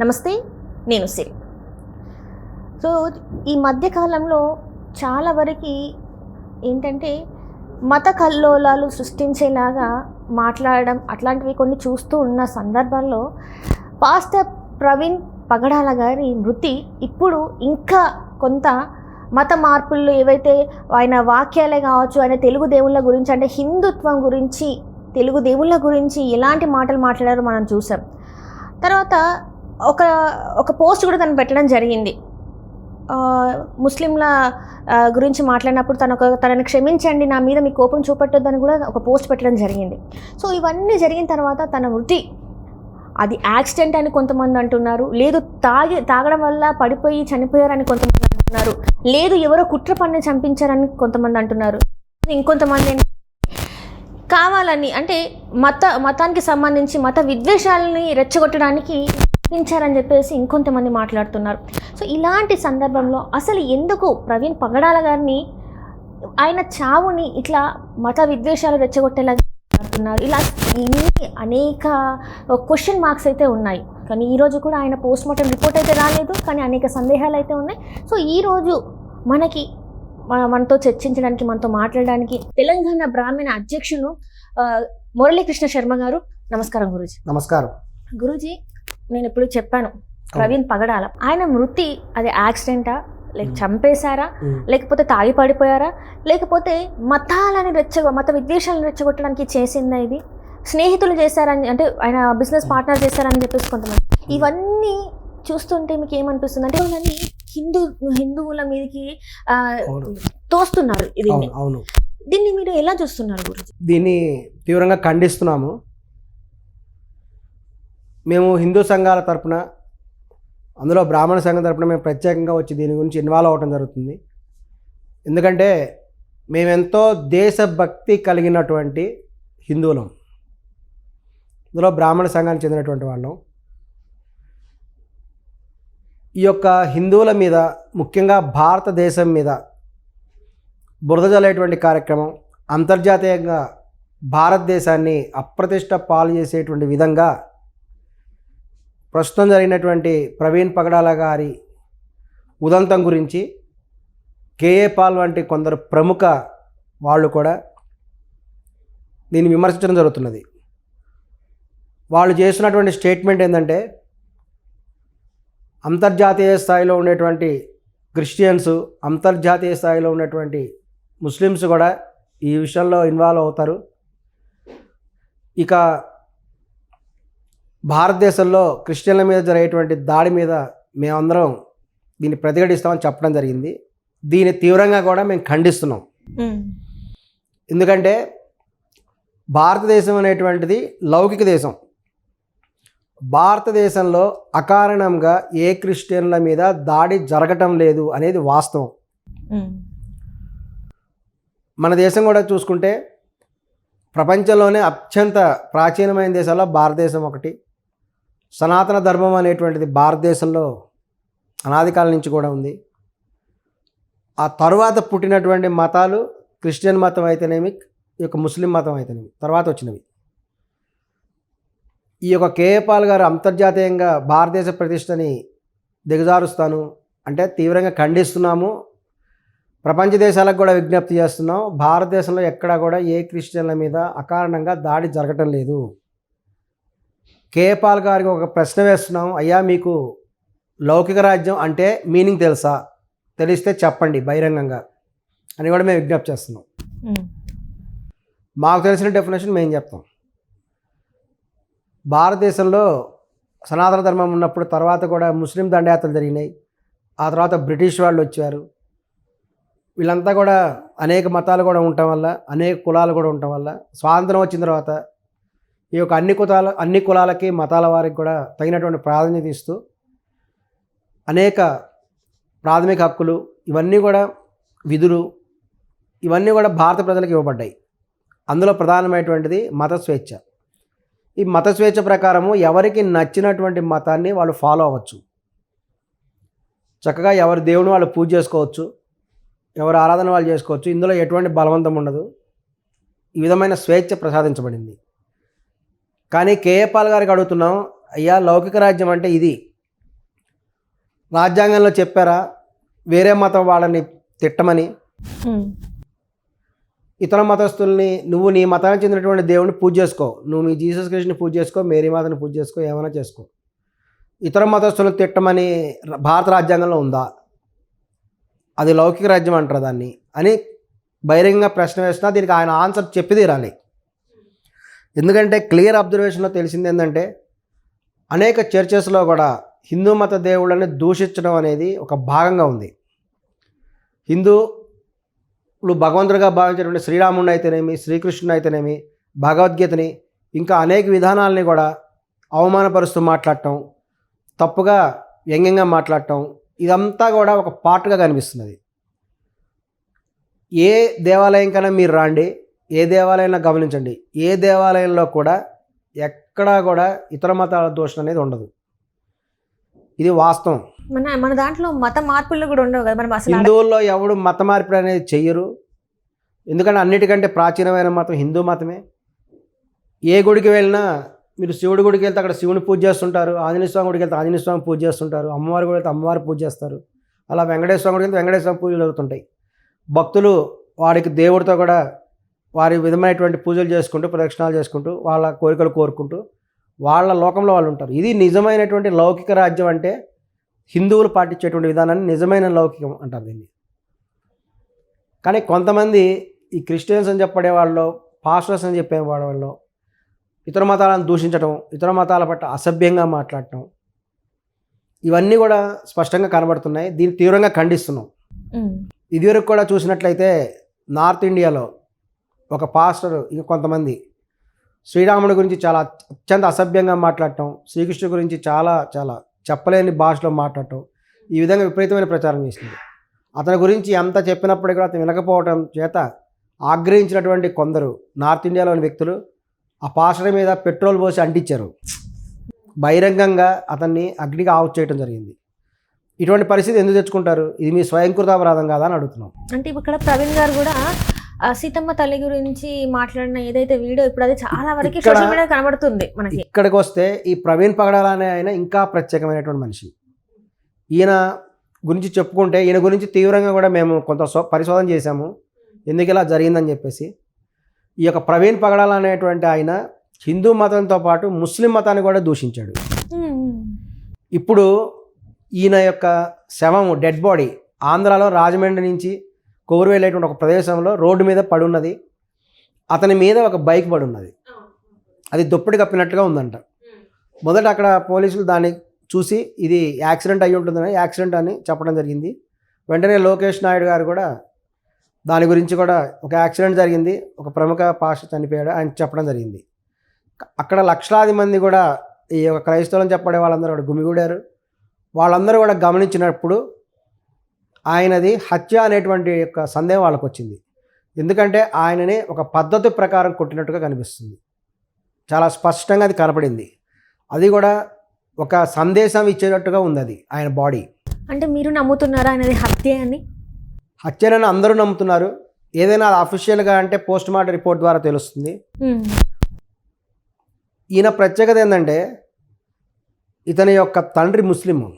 నమస్తే నేను సిరి. సో ఈ మధ్యకాలంలో చాలా వరకు ఏంటంటే మత కల్లోలాలు సృష్టించేలాగా మాట్లాడడం అట్లాంటివి కొన్ని చూస్తూ ఉన్న సందర్భాల్లో పాస్టర్ ప్రవీణ్ పగడాల గారి మృతి ఇప్పుడు ఇంకా కొంత మత మార్పులు ఏవైతే ఆయన వాక్యాలే కావచ్చు ఆయన తెలుగు దేవుళ్ళ గురించి అంటే హిందుత్వం గురించి తెలుగు దేవుళ్ళ గురించి ఎలాంటి మాటలు మాట్లాడారో మనం చూసాం. తర్వాత ఒక ఒక పోస్ట్ కూడా తను పెట్టడం జరిగింది. ముస్లింల గురించి మాట్లాడినప్పుడు తను ఒక తనని క్షమించండి నా మీద మీ కోపం చూపెట్టొద్దని కూడా ఒక పోస్ట్ పెట్టడం జరిగింది. సో ఇవన్నీ జరిగిన తర్వాత తన వృత్తి అది యాక్సిడెంట్ అని కొంతమంది అంటున్నారు లేదు తాగి తాగడం వల్ల పడిపోయి చనిపోయారని కొంతమంది అంటున్నారు లేదు ఎవరో కుట్ర పన్ను చంపించారని కొంతమంది అంటున్నారు ఇంకొంతమంది కావాలని అంటే మత మతానికి సంబంధించి మత విద్వేషాలని రెచ్చగొట్టడానికి పంపించారని చెప్పేసి ఇంకొంతమంది మాట్లాడుతున్నారు. సో ఇలాంటి సందర్భంలో అసలు ఎందుకు ప్రవీణ్ పగడాల గారిని ఆయన చావుని ఇట్లా మత విద్వేషాలు రెచ్చగొట్టేలాగా మాట్లాడుతున్నారు? ఇలా ఇన్ని అనేక క్వశ్చన్ మార్క్స్ అయితే ఉన్నాయి. కానీ ఈరోజు కూడా ఆయన పోస్ట్ మార్టం రిపోర్ట్ అయితే రాలేదు. కానీ అనేక సందేహాలు అయితే ఉన్నాయి. సో ఈరోజు మనకి మన- మనతో చర్చించడానికి మనతో మాట్లాడడానికి తెలంగాణ బ్రాహ్మణ అధ్యక్షులు మురళీకృష్ణ శర్మ గారు. నమస్కారం గురుజీ. నమస్కారం. గురూజీ నేను ఇప్పుడు చెప్పాను ప్రవీణ్ పగడాల. ఆయన మృతి అది యాక్సిడెంటా? లేక. చంపేశారా. లేకపోతే తాగి పడిపోయారా? లేకపోతే మతాలని రెచ్చ మత విద్వేషాలను రెచ్చగొట్టడానికి చేసిందా ఇది? స్నేహితులు చేశారని అంటే ఆయన బిజినెస్ పార్ట్నర్ చేశారని చెప్పేసి కొంతమంది. ఇవన్నీ చూస్తుంటే మీకు ఏమనిపిస్తుంది అంటే వాళ్ళని హిందూ హిందువుల మీదకి. తోస్తున్నారు ఇది అవును అవును. దీన్ని మీరు ఎలా చూస్తున్నారు గురుజీ? దీన్ని తీవ్రంగా ఖండిస్తున్నాము. మేము హిందూ సంఘాల తరపున అందులో బ్రాహ్మణ సంఘం తరపున మేము ప్రత్యేకంగా వచ్చి దీని గురించి ఇన్వాల్వ్ అవ్వడం జరుగుతుంది. ఎందుకంటే మేమెంతో దేశభక్తి కలిగినటువంటి హిందువులం. ఇందులో బ్రాహ్మణ సంఘానికి చెందినటువంటి వాళ్ళం. ఈ యొక్క హిందువుల మీద ముఖ్యంగా భారతదేశం మీద బురదజలేటువంటి కార్యక్రమం అంతర్జాతీయంగా భారతదేశాన్ని అప్రతిష్ట పాలు చేసేటువంటి విధంగా ప్రస్తుతం జరిగినటువంటి ప్రవీణ్ పగడాల గారి ఉదంతం గురించి కేఏ పాల్ వంటి కొందరు ప్రముఖ వాళ్ళు కూడా దీన్ని విమర్శించడం జరుగుతున్నది. వాళ్ళు చేస్తున్నటువంటి స్టేట్మెంట్ ఏంటంటే అంతర్జాతీయ స్థాయిలో ఉండేటువంటి క్రిస్టియన్స్ అంతర్జాతీయ స్థాయిలో ఉన్నటువంటి ముస్లిమ్స్ కూడా ఈ విషయంలో ఇన్వాల్వ్ అవుతారు. ఇక భారతదేశంలో క్రిస్టియన్ల మీద జరిగేటువంటి దాడి మీద మేమందరం దీన్ని ప్రతిఘటిస్తామని చెప్పడం జరిగింది. దీన్ని తీవ్రంగా కూడా మేము ఖండిస్తున్నాం. ఎందుకంటే భారతదేశం అనేటువంటిది లౌకిక దేశం. భారతదేశంలో అకారణంగా ఏ క్రిస్టియన్ల మీద దాడి జరగటం లేదు అనేది వాస్తవం. మన దేశం కూడా చూసుకుంటే ప్రపంచంలోనే అత్యంత ప్రాచీనమైన దేశాల్లో భారతదేశం ఒకటి. సనాతన ధర్మం అనేటువంటిది భారతదేశంలో అనాది కాలం నుంచి కూడా ఉంది. ఆ తరువాత పుట్టినటువంటి మతాలు క్రిస్టియన్ మతం అయితేనేమి ఈ యొక్క ముస్లిం మతం అయితేనేమి తర్వాత వచ్చినవి. ఈ యొక్క కేఏపాల్ గారు అంతర్జాతీయంగా భారతదేశ ప్రతిష్టని దిగజారుస్తాను. అంటే తీవ్రంగా ఖండిస్తున్నాము. ప్రపంచ దేశాలకు కూడా విజ్ఞప్తి చేస్తున్నాం. భారతదేశంలో ఎక్కడా కూడా ఏ క్రిస్టియన్ల మీద అకారణంగా దాడి జరగటం లేదు. కేపాల్ గారికి ఒక ప్రశ్న వేస్తున్నాం. అయ్యా మీకు లౌకిక రాజ్యం అంటే మీనింగ్ తెలుసా? తెలిస్తే చెప్పండి బహిరంగంగా. అని కూడా మేము విజ్ఞప్తి చేస్తున్నాం. మాకు తెలిసిన డెఫినేషన్ మేము చెప్తాం. భారతదేశంలో సనాతన ధర్మం ఉన్నప్పుడు తర్వాత కూడా ముస్లిం దండయాత్రలు జరిగినాయి. ఆ తర్వాత బ్రిటిష్ వాళ్ళు వచ్చారు. వీళ్ళంతా కూడా అనేక మతాలు కూడా ఉండటం వల్ల అనేక కులాలు కూడా ఉండటం వల్ల స్వాతంత్రం వచ్చిన తర్వాత ఈ యొక్క అన్ని కులాల అన్ని కులాలకి మతాల వారికి కూడా తగినటువంటి ప్రాధాన్యత ఇస్తూ అనేక ప్రాథమిక హక్కులు ఇవన్నీ కూడా విధులు ఇవన్నీ కూడా భారత ప్రజలకు ఇవ్వబడ్డాయి. అందులో ప్రధానమైనటువంటిది మత స్వేచ్ఛ. ఈ మత స్వేచ్ఛ ప్రకారము ఎవరికి నచ్చినటువంటి మతాన్ని వాళ్ళు ఫాలో అవ్వచ్చు. చక్కగా ఎవరి దేవుని వాళ్ళు పూజ చేసుకోవచ్చు ఎవరు ఆరాధన వాళ్ళు చేసుకోవచ్చు ఇందులో ఎటువంటి బలవంతం ఉండదు. ఈ విధమైన స్వేచ్ఛ ప్రసాదించబడింది. కానీ కేఏపాల్ గారికి అడుగుతున్నాం అయ్యా లౌకిక రాజ్యం అంటే ఇది. రాజ్యాంగంలో చెప్పారా వేరే మతం వాళ్ళని తిట్టమని. ఇతర మతస్థుల్ని నువ్వు నీ మతానికి చెందినటువంటి దేవుడిని పూజ చేసుకో. నువ్వు మీ జీసస్ క్రిస్ట్ని పూజ చేసుకో మేరీ మాతని పూజ చేసుకో ఏమైనా చేసుకో. ఇతర మతస్థులను తిట్టమని భారత రాజ్యాంగంలో ఉందా? అది లౌకిక రాజ్యం అంటారు దాన్ని? అని బహిరంగంగా ప్రశ్న వేసినా దీనికి ఆయన ఆన్సర్ చెప్పి తీరాలి. ఎందుకంటే క్లియర్ అబ్జర్వేషన్లో తెలిసింది ఏంటంటే అనేక చర్చెస్లో కూడా హిందూ మత దేవుళ్ళని దూషించడం అనేది ఒక భాగంగా ఉంది. హిందువులు భగవంతుడిగా భావించేటువంటి శ్రీరాముడిని అయితేనేమి శ్రీకృష్ణుని అయితేనేమి భగవద్గీతని ఇంకా అనేక విధానాలని కూడా అవమానపరుస్తూ మాట్లాడటం తప్పుగా వ్యంగ్యంగా మాట్లాడటం ఇదంతా కూడా ఒక పార్ట్గా కనిపిస్తున్నది. ఏ దేవాలయం కన్నా మీరు రాండి ఏ దేవాలయంలో గమనించండి ఏ దేవాలయంలో కూడా ఎక్కడా కూడా ఇతర మతాల దోషణ అనేది ఉండదు. ఇది వాస్తవం. మన మన దాంట్లో మత మార్పులు కూడా ఉండవు కదా మనం అసలు హిందువుల్లో ఎవడు మత మార్పిడి అనేది చెయ్యరు. ఎందుకంటే అన్నిటికంటే ప్రాచీనమైన మతం హిందూ మతమే. ఏ గుడికి వెళ్ళినా మీరు శివుడి గుడికి వెళ్తే అక్కడ శివుని పూజ చేస్తుంటారు ఆంజనేయ స్వామి గుడికి వెళ్తే ఆంజనేయ స్వామి పూజ చేస్తుంటారు అమ్మవారి గుడికి వెళ్తే అమ్మవారి పూజ చేస్తారు అలా వెంకటేశ్వర స్వామి గుడికి వెళ్తే వెంకటేశ్వర పూజలు జరుగుతుంటాయి. భక్తులు వారికి దేవుడితో కూడా వారి విధమైనటువంటి పూజలు చేసుకుంటూ ప్రదక్షిణాలు చేసుకుంటూ వాళ్ళ కోరికలు కోరుకుంటూ వాళ్ళ లోకంలో వాళ్ళు ఉంటారు. ఇది నిజమైనటువంటి లౌకిక రాజ్యం అంటే హిందువులు పాటించేటువంటి విధానాన్ని నిజమైన లౌకికం అంటారు దీన్ని. కానీ కొంతమంది ఈ క్రిస్టియన్స్ అని చెప్పడే వాళ్ళు పాస్టర్స్ అని చెప్పే వాళ్ళు ఇతర మతాలను దూషించడం ఇతర మతాల పట్ల అసభ్యంగా మాట్లాడటం ఇవన్నీ కూడా స్పష్టంగా కనబడుతున్నాయి. దీన్ని తీవ్రంగా ఖండిస్తున్నాం. ఇదివరకు కూడా చూసినట్లయితే నార్త్ ఇండియాలో ఒక పాస్టర్ ఇక కొంతమంది శ్రీరాముడి గురించి చాలా అత్యంత అసభ్యంగా మాట్లాడటం శ్రీకృష్ణుడి గురించి చాలా చాలా చెప్పలేని భాషలో మాట్లాడటం ఈ విధంగా విపరీతమైన ప్రచారం చేసింది. అతని గురించి ఎంత చెప్పినప్పటికీ కూడా అతను వినకపోవటం చేత ఆగ్రహించినటువంటి కొందరు నార్త్ ఇండియాలోని వ్యక్తులు ఆ పాస్టర్ మీద పెట్రోల్ పోసి అంటించారు. బహిరంగంగా అతన్ని అగ్నికి ఆవు చేయడం జరిగింది. ఇటువంటి పరిస్థితి ఎందుకు తెచ్చుకుంటారు? ఇది మీ స్వయంకృతాపరాధం కాదా అని అడుగుతున్నాం. అంటే ఇక్కడ ప్రవీణ్ గారు కూడా సీతమ్మ తల్లి గురించి మాట్లాడిన ఏదైతే వీడియో ఇప్పుడు అది చాలా వరకు సోషల్ మీడియా కనబడుతుంది మనకి. ఇక్కడికి వస్తే ఈ ప్రవీణ్ పగడాల అనే ఆయన ఇంకా ప్రత్యేకమైనటువంటి మనిషి. ఈయన గురించి చెప్పుకుంటే ఈయన గురించి తీవ్రంగా కూడా మేము కొంత పరిశోధన చేశాము. ఎందుకు ఇలా జరిగిందని చెప్పేసి. ఈ యొక్క ప్రవీణ్ పగడాల అనేటువంటి ఆయన హిందూ మతంతో పాటు ముస్లిం మతాన్ని కూడా దూషించాడు. ఇప్పుడు ఈయన యొక్క శవము డెడ్ బాడీ ఆంధ్రాలో రాజమండ్రి నుంచి కొవ్వూరు ఒక ప్రదేశంలో రోడ్డు మీద పడి ఉన్నది అతని మీద ఒక బైక్ పడి ఉన్నది అది దుప్పటి కప్పినట్టుగా ఉందంట. మొదట అక్కడ పోలీసులు దాన్ని చూసి ఇది యాక్సిడెంట్ అయి ఉంటుందని యాక్సిడెంట్ అని చెప్పడం జరిగింది. వెంటనే లోకేష్ నాయుడు గారు కూడా దాని గురించి కూడా ఒక యాక్సిడెంట్ జరిగింది. ఒక ప్రముఖ పాస్టర్ చనిపోయాడు ఆయన చెప్పడం జరిగింది. అక్కడ లక్షలాది మంది కూడా ఈ యొక్క క్రైస్తవులను చెప్పడే వాళ్ళందరూ కూడా గుమిగూడారు. వాళ్ళందరూ కూడా గమనించినప్పుడు ఆయనది హత్య అనేటువంటి యొక్క సందేహం వాళ్ళకు వచ్చింది ఎందుకంటే ఆయనని ఒక పద్ధతి ప్రకారం కొట్టినట్టుగా కనిపిస్తుంది. చాలా స్పష్టంగా అది కనపడింది. అది కూడా ఒక సందేశం ఇచ్చేటట్టుగా ఉంది అది ఆయన బాడీ. అంటే మీరు నమ్ముతున్నారా అనేది హత్య అని? హత్యనని అందరూ నమ్ముతున్నారు. ఏదైనా అది అఫీషియల్గా అంటే పోస్ట్ మార్టం రిపోర్ట్ ద్వారా తెలుస్తుంది. ఈయన ప్రత్యేకత ఏంటంటే ఇతని యొక్క తండ్రి ముస్లిం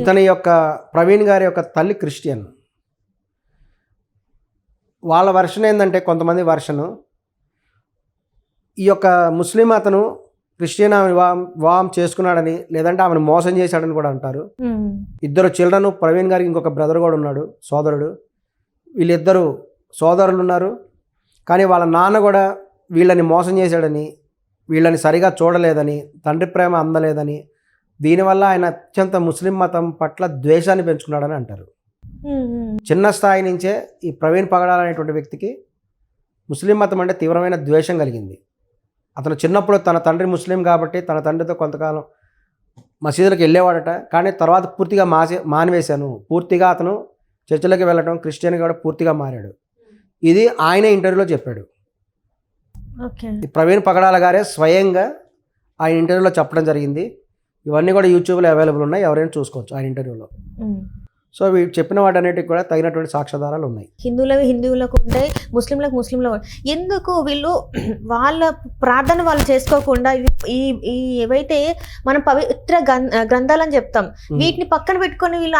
ఇతని యొక్క ప్రవీణ్ గారి యొక్క తల్లి క్రిస్టియన్. వాళ్ళ వర్షన్ ఏంటంటే కొంతమంది వర్షను ఈ యొక్క ముస్లిం అతను క్రిస్టియన్ ఆమె వివాహం వివాహం చేసుకున్నాడని లేదంటే ఆమెను మోసం చేశాడని కూడా అంటారు. ఇద్దరు చిల్డ్రన్ ప్రవీణ్ గారికి ఇంకొక బ్రదర్ కూడా ఉన్నాడు సోదరుడు. వీళ్ళిద్దరు సోదరులు ఉన్నారు. కానీ వాళ్ళ నాన్న కూడా వీళ్ళని మోసం చేశాడని వీళ్ళని సరిగా చూడలేదని తండ్రి ప్రేమ అందలేదని దీనివల్ల ఆయన అత్యంత ముస్లిం మతం పట్ల ద్వేషాన్ని పెంచుకున్నాడని అంటారు. చిన్న స్థాయి నుంచే ఈ ప్రవీణ్ పగడాల అనేటువంటి వ్యక్తికి ముస్లిం మతం అంటే తీవ్రమైన ద్వేషం కలిగింది. అతను చిన్నప్పుడు తన తండ్రి ముస్లిం కాబట్టి తన తండ్రితో కొంతకాలం మసీదులకు వెళ్ళేవాడట. కానీ తర్వాత పూర్తిగా మాసి మానివేశాను. పూర్తిగా అతను చర్చిలోకి వెళ్ళడం క్రిస్టియన్ కూడా పూర్తిగా మారాడు. ఇది ఆయనే ఇంటర్వ్యూలో చెప్పాడు. ప్రవీణ్ పగడాల గారే స్వయంగా ఆయన ఇంటర్వ్యూలో చెప్పడం జరిగింది. ఇవన్నీ కూడా యూట్యూబ్లో అవైలబుల్ ఉన్నాయి. ఎవరైనా చూసుకోవచ్చు ఆయన ఇంటర్వ్యూలో. సో వీడు చెప్పిన వాటన్నిటికి కూడా తగినటువంటి సాక్ష్యాధారాలు ఉన్నాయి. హిందువులవి హిందువులకు ఉంటాయి ముస్లింలకు ముస్లింలకు ఉంటాయి. ఎందుకు వీళ్ళు వాళ్ళ ప్రార్థన వాళ్ళు చేసుకోకుండా ఈ ఈ ఏవైతే మనం పవిత్ర గ్రం- గ్రంథాలని చెప్తాం వీటిని పక్కన పెట్టుకొని వీళ్ళు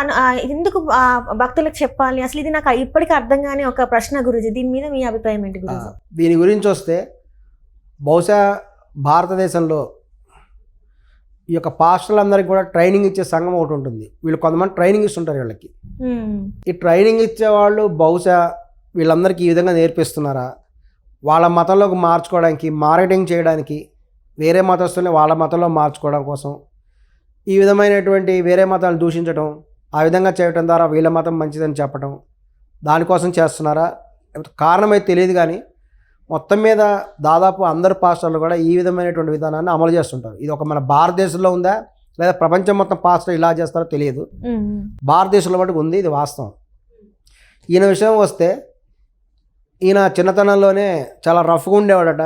ఎందుకు భక్తులకు చెప్పాలి? అసలు ఇది నాకు ఇప్పటికీ అర్థం కాని ఒక ప్రశ్న గురుజీ. దీని మీద మీ అభిప్రాయం ఏంటి గురుజీ? దీని గురించి వస్తే బహుశా భారతదేశంలో ఈ యొక్క పాస్టర్లందరికీ కూడా ట్రైనింగ్ ఇచ్చే సంఘం ఒకటి ఉంటుంది. వీళ్ళు కొంతమంది ట్రైనింగ్ ఇస్తుంటారు వీళ్ళకి. ఈ ట్రైనింగ్ ఇచ్చేవాళ్ళు బహుశా వీళ్ళందరికీ ఈ విధంగా నేర్పిస్తున్నారా? వాళ్ళ మతంలోకి మార్చుకోవడానికి మార్కెటింగ్ చేయడానికి వేరే మతస్తుల్ని వాళ్ళ మతంలో మార్చుకోవడం కోసం ఈ విధమైనటువంటి వేరే మతాలను దూషించడం ఆ విధంగా చేయడం ద్వారా వీళ్ళ మతం మంచిదని చెప్పడం దానికోసం చేస్తున్నారా? కారణం అయితే తెలియదు కానీ మొత్తం మీద దాదాపు అందరు పాస్టర్లు కూడా ఈ విధమైనటువంటి విధానాన్ని అమలు చేస్తుంటారు. ఇది ఒక మన భారతదేశంలో ఉందా? లేదా ప్రపంచం మొత్తం పాస్టర్ ఇలా చేస్తారో తెలియదు. భారతదేశంలో మటుకు ఉంది ఇది వాస్తవం. ఈయన విషయం వస్తే ఈయన చిన్నతనంలోనే చాలా రఫ్గా ఉండేవాడట.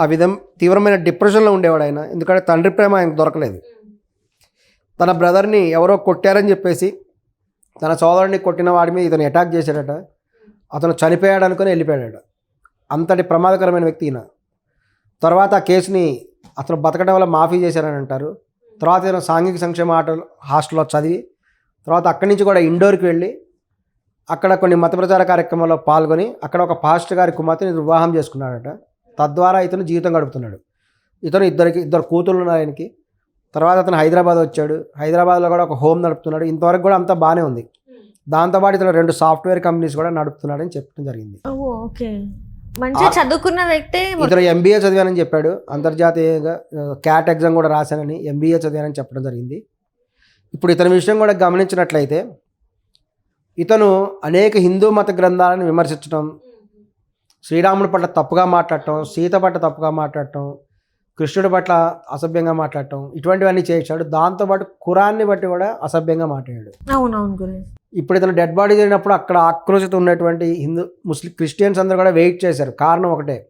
ఆ విధం తీవ్రమైన డిప్రెషన్లో ఉండేవాడు ఆయన. ఎందుకంటే తండ్రి ప్రేమ ఆయనకు దొరకలేదు. తన బ్రదర్ని ఎవరో కొట్టారని చెప్పేసి తన సోదరుడిని కొట్టిన వాడి మీద ఇతను అటాక్ చేశాడట. అతను చనిపోయాడు అనుకుని వెళ్ళిపోయాడట. అంతటి ప్రమాదకరమైన వ్యక్తి ఈయన. తర్వాత ఆ కేసుని అతను బతకడం వల్ల మాఫీ చేశారని అంటారు. తర్వాత ఈయన సాంఘిక సంక్షేమ ఆట హాస్టల్లో చదివి తర్వాత అక్కడి నుంచి కూడా ఇండోర్కి వెళ్ళి అక్కడ కొన్ని మత ప్రచార కార్యక్రమాల్లో పాల్గొని అక్కడ ఒక పాస్టర్ గారి కుమార్తెని వివాహం చేసుకున్నాడట. తద్వారా ఇతను జీవితం గడుపుతున్నాడు. ఇతను ఇద్దరికి ఇద్దరు కూతుళ్ళు ఉన్నారు ఆయనకి. తర్వాత అతను హైదరాబాద్ వచ్చాడు. హైదరాబాద్లో కూడా ఒక హోమ్ నడుపుతున్నాడు. ఇంతవరకు కూడా అంతా బాగానే ఉంది. దాంతోపాటు ఇతను రెండు సాఫ్ట్వేర్ కంపెనీస్ కూడా నడుపుతున్నాడని చెప్పడం జరిగింది. ఓకే. మంచిగా చదువుకున్న వ్యక్తే ఇతను ఎంబీఏ చదివానని చెప్పాడు. అంతర్జాతీయంగా క్యాట్ ఎగ్జామ్ కూడా రాశానని ఎంబీఏ చదివానని చెప్పడం జరిగింది. ఇప్పుడు ఇతని విషయం కూడా గమనించినట్లయితే ఇతను అనేక హిందూ మత గ్రంథాలను విమర్శించడం శ్రీరాముడి పట్ల తప్పుగా మాట్లాడటం సీత పట్ల తప్పుగా మాట్లాడటం కృష్ణుడి పట్ల అసభ్యంగా మాట్లాడటం ఇటువంటివన్నీ చేశాడు. దాంతోపాటు ఖురాన్ని బట్టి కూడా అసభ్యంగా మాట్లాడాడు. అవునవును గురుజీ ఇప్పుడు ఇతను డెడ్ బాడీ జరిగినప్పుడు అక్కడ ఆక్రోశిత ఉన్నటువంటి హిందూ ముస్లిం క్రిస్టియన్స్ అందరూ కూడా వెయిట్ చేశారు. కారణం ఒకటే.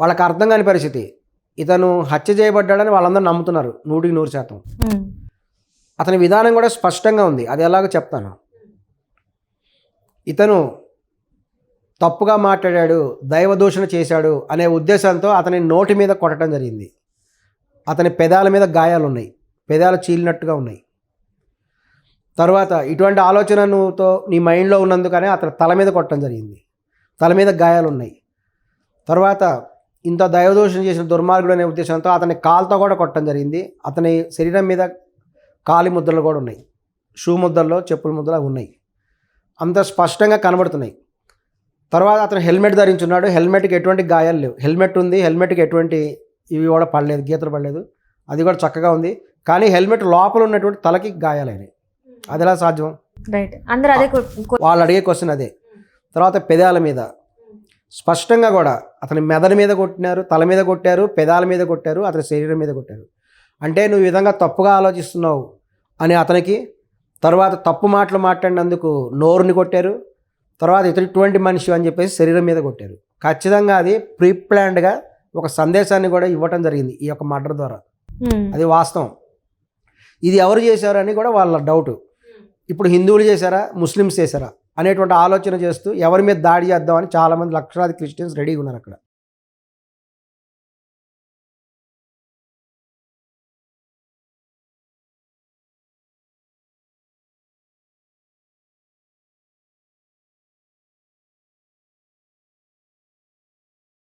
వాళ్ళకి అర్థం కాని పరిస్థితి. ఇతను హత్య చేయబడ్డాడని వాళ్ళందరూ నమ్ముతున్నారు. నూటికి నూరు శాతం. అతని విధానం కూడా స్పష్టంగా ఉంది. అది ఎలాగో చెప్తాను. ఇతను తప్పుగా మాట్లాడాడు దైవదూషణ చేశాడు అనే ఉద్దేశంతో అతని నోటి మీద కొట్టడం జరిగింది. అతని పెదాల మీద గాయాలు ఉన్నాయి పెదాలు చీలినట్టుగా ఉన్నాయి. తర్వాత ఇటువంటి ఆలోచనతో నీ మైండ్లో ఉన్నందుకనే అతను తల మీద కొట్టడం జరిగింది. తల మీద గాయాలు ఉన్నాయి తర్వాత ఇంత దైవదోషం చేసిన దుర్మార్గుడు అనే ఉద్దేశంతో అతని కాలుతో కూడా కొట్టడం జరిగింది. అతని శరీరం మీద కాలి ముద్రలు కూడా ఉన్నాయి. షూ ముద్రల్లో చెప్పుల ముద్రలు ఉన్నాయి. అంత స్పష్టంగా కనబడుతున్నాయి. తర్వాత అతను హెల్మెట్ ధరించున్నాడు. హెల్మెట్కి ఎటువంటి గాయాలు లేవు. హెల్మెట్ ఉంది. హెల్మెట్కి ఎటువంటి ఇవి కూడా పడలేదు. గీతలు పడలేదు. అది కూడా చక్కగా ఉంది. కానీ హెల్మెట్ లోపల ఉన్నటువంటి తలకి గాయాలైనాయి అది ఎలా సాధ్యం? రైట్ అందరూ అదే కు- కు- వాళ్ళు అడిగే క్వశ్చన్ అదే. తర్వాత పెదాల మీద. స్పష్టంగా కూడా అతని మెదడు మీద కొట్టినారు తల మీద కొట్టారు పెదాల మీద కొట్టారు అతని శరీరం మీద కొట్టారు. అంటే నువ్వు విధంగా తప్పుగా ఆలోచిస్తున్నావు అని అతనికి తర్వాత తప్పు మాటలు మాట్లాడినందుకు నోరుని కొట్టారు తర్వాత ఇటువంటి మనిషి అని చెప్పేసి శరీరం మీద కొట్టారు. ఖచ్చితంగా అది ప్రీ ప్లాన్డ్గా ఒక సందేశాన్ని కూడా ఇవ్వటం జరిగింది ఈ యొక్క మర్డర్ ద్వారా. ఉమ్, అది వాస్తవం. ఇది ఎవరు చేశారు అని కూడా వాళ్ళ డౌట్ ఇప్పుడు హిందువులు చేశారా? ముస్లిమ్స్ చేశారా? అనేటువంటి ఆలోచన చేస్తూ ఎవరి మీద దాడి చేద్దామని చాలామంది లక్షలాది క్రిస్టియన్స్ రెడీగా ఉన్నారు అక్కడ.